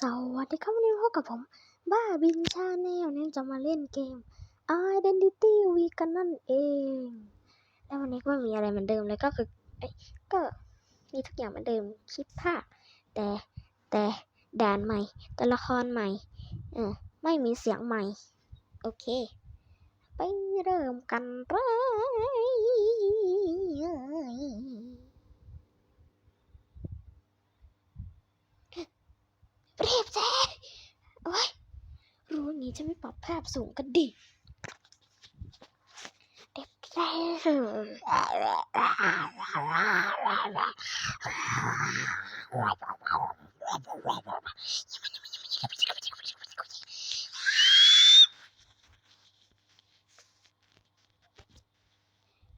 สวัสดีครับวันนี้พบกับผม บ้าบินชาแนลเนี่ยจะมาเล่นเกม Identity Week กันนั่นเอง แล้ววันนี้ก็ไม่มีอะไรเหมือนเดิมเลยก็คือก็มีทุกอย่างเหมือนเดิมคลิปภาคแต่แต่ด่านใหม่ตัวละครใหม่เออไม่มีเสียงใหม่ โอเค ไปเริ่มกันเลยเรียบแจ้โอ้ยรู้อย่างนี้ จะไม่ปรับภาพสูงกันดิเด็กแจ้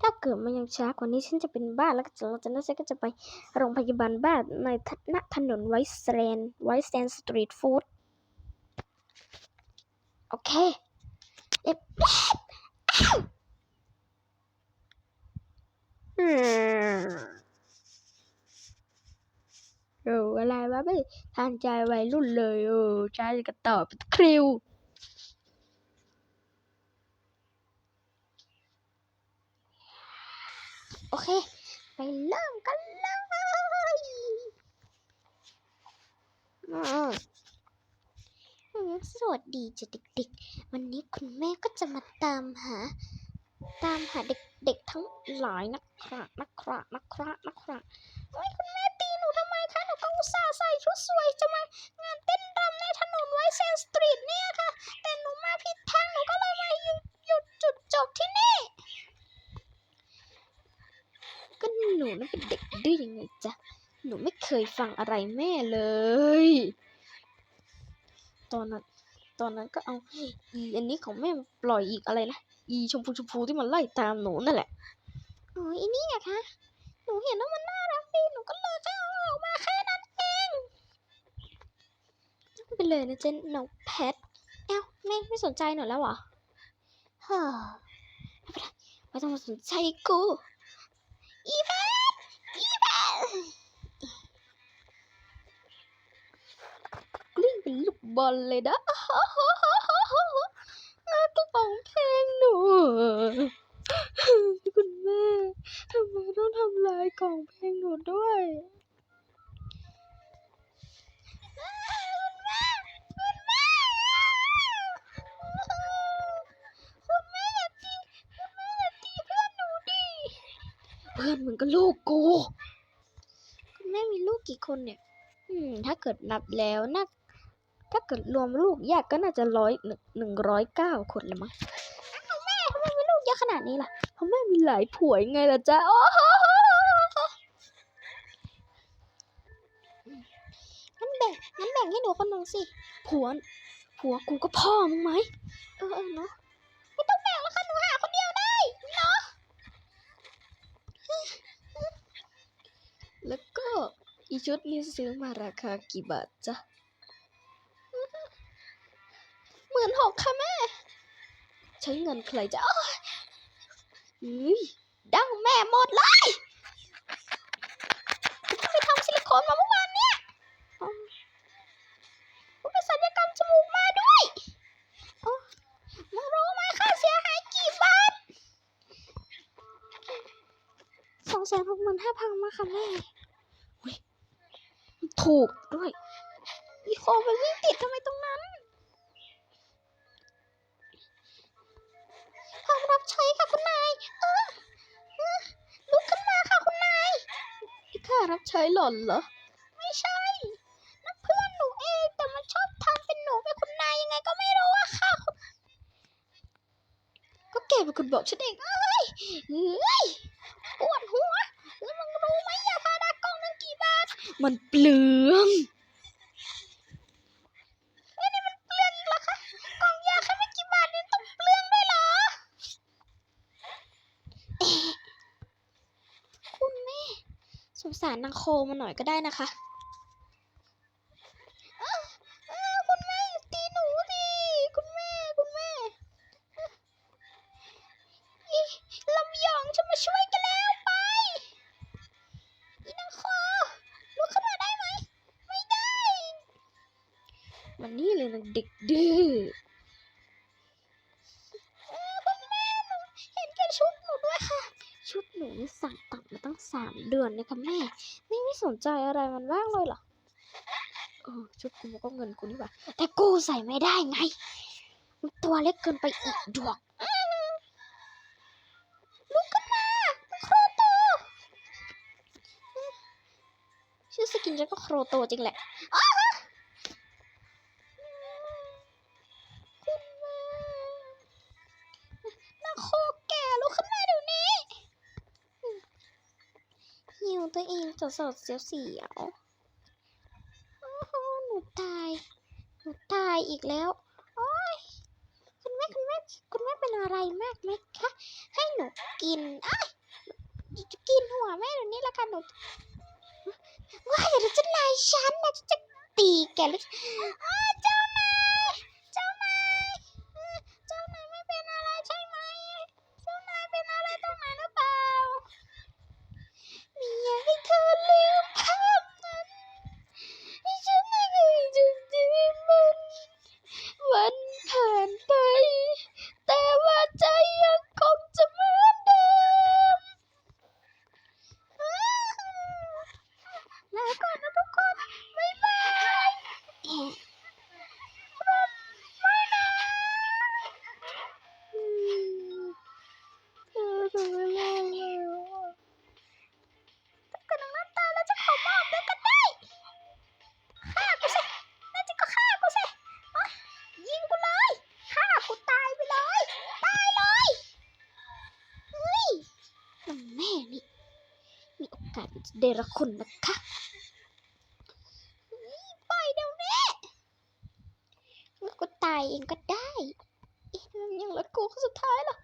ถ้าเกิดมันยังช้ากว่านี้ฉันจะเป็นบ้าแล้วก็จะหลังจากนั้นฉันก็จะไปโรงพยาบาลบ้าในณถนนไวท์แซนไวท์แซนสตรีทฟู้ด โอเคเอ็บอืมโอ้อะไรวะไม่ทานใจวัยรุ่นเลยโอ้ใจกระต่อเป็นคริวโอเค ไปเริ่มกันเลยอือืม สวัสดีจ้ะเด็กๆ วันนี้คุณแม่ก็จะมาตามหา ตามหาเด็กๆทั้งหลายนะครับนะครับนะครับนะครับโอ้ยคุณแม่ตีหนูทำไมคะหนูก็อุตส่าห์ใส่ชุดสวยจะมางานเต้นรำในถนนไวท์แซนสตรีทเนี่ยค่ะ แต่หนูมาผิดทางหนูก็เลยมาหยุดหยุดจุดจบที่นี่ก็หนูนั้นเป็นเด็กดื้อยังไงจ๊ะหนูไม่เคยฟังอะไรแม่เลย ตอนนั้น ตอนนั้นก็เอาอีอันนี้ของแม่มาปล่อยอีกอะไรนะ อีชมพูชมพูที่มันไล่ตามหนูนั่นแหละโอ้ยอีนี่อะคะ หนูเห็นว่ามันน่ารักดี หนูก็เลยแค่เอาออกมาแค่นั้นเองไปเลยนะเจนน้องแพทเอ้าแม่ไม่สนใจหนูแล้วเหรอเฮ้อไม่เป็นไรไม่ต้องมาสนใจกู อีแพท บอลเลยนะน่ากระป๋องเพลงหนูคุณแม่ทำไมต้องทำลายกล่องเพลงหนูด้วยคุณแม่คุณแม่คุณแม่อย่าตีคุณแม่อย่าตีเพื่อนหนูดิเพื่อนมึงก็ลูกกูคุณแม่มีลูกกี่คนเนี่ย อืม ถ้าเกิดนับแล้วน่า ถ้าเกิดรวมลูกแยกก็น่าจะร้อยหนึ่งร้อยเก้าคนละมั้งแม่ทำไมมีลูกเยอะขนาดนี้ล่ะเพราะแม่มีหลายผัวยังไงล่ะจ๊ะโอ้โหงั้นแบ่งงั้นแบ่งให้หนูคนหนึ่งสิผัวผัวกูก็พ่อมึงไหมเออเออเนาะไม่ต้องแบ่งแล้วค่ะหนูหาคนเดียวได้เนาะแล้วก็อีชุดนี้ซื้อมาราคากี่บาทจ๊ะ ใช้เงินใครจะอ้อยอุ้ยดังแม่หมดเลยไปทำซิลิโคนมาเมื่อวานเนี่ยอ๋อผมไปศัลยกรรมจมูกมาด้วยอ๋อมึงรู้ไหมค่าเสียหายกี่บาทสองแสนหกหมื่นห้าพันมาค่ะแม่ถูกด้วยอีโคมันวิ่งติดทำไมตรง ใช้หล่อนเหรอ ไม่ใช่นั่นเพื่อนหนูเอง แต่มันชอบทำเป็นหนูเป็นคุณนายยังไงก็ไม่รู้อะค่ะคุณก็แกเป็นคนบอกฉันเอง เอ้ยเอ้ยปวดหัว แล้วมึงรู้ไหมยาพาดากล่องนึงกี่บาท มันเปลืองไม่ได้มันเปลืองเหรอคะ กล่องยาแค่ไม่กี่บาทเนี่ยต้องเปลืองด้วยเหรอเอ๊ะคุณแม่ สงสารนางโคมาหน่อยก็ได้นะคะเอ้าเอ้าคุณแม่อย่าตีหนูสิคุณแม่คุณแม่อีลำยองจะมาช่วยกันแล้วไปอีนางโคลุกขึ้นมาได้ไหมไม่ได้ มันนี่เลยนะเด็กดื้อามเดือนนะคะแม่ ไม่ไม่สนใจอะไรมันบ้างเลยเหรอเออชุดกูก็เงินกูนี่หว่าแต่กูใส่ไม่ได้ไง มันตัวเล็กเกินไปอีกดวงลุกขึ้นมาโครโตชื่อสกินฉันก็โครโตจริงแหละ ตัวเองสดๆเสียวเสียวหนูตาย หนูตายอีกแล้ว โอ้ย คุณแม่คุณแม่คุณแม่เป็นอะไรมากไหมคะ ให้หนูกินอ้ายหนูจะกินหัวแม่เดี๋ยวนี้ละกันหนูว้ายเดี๋ยวจะนายฉันนะจะตีแกเลยอ้าวเจ้า เดรคุณนะคะเฮ้ยปล่อยเดี๋ยวนี้งั้นกูตายเองก็ได้เอ๊ะยังเหลือกูคนสุดท้ายเหรอ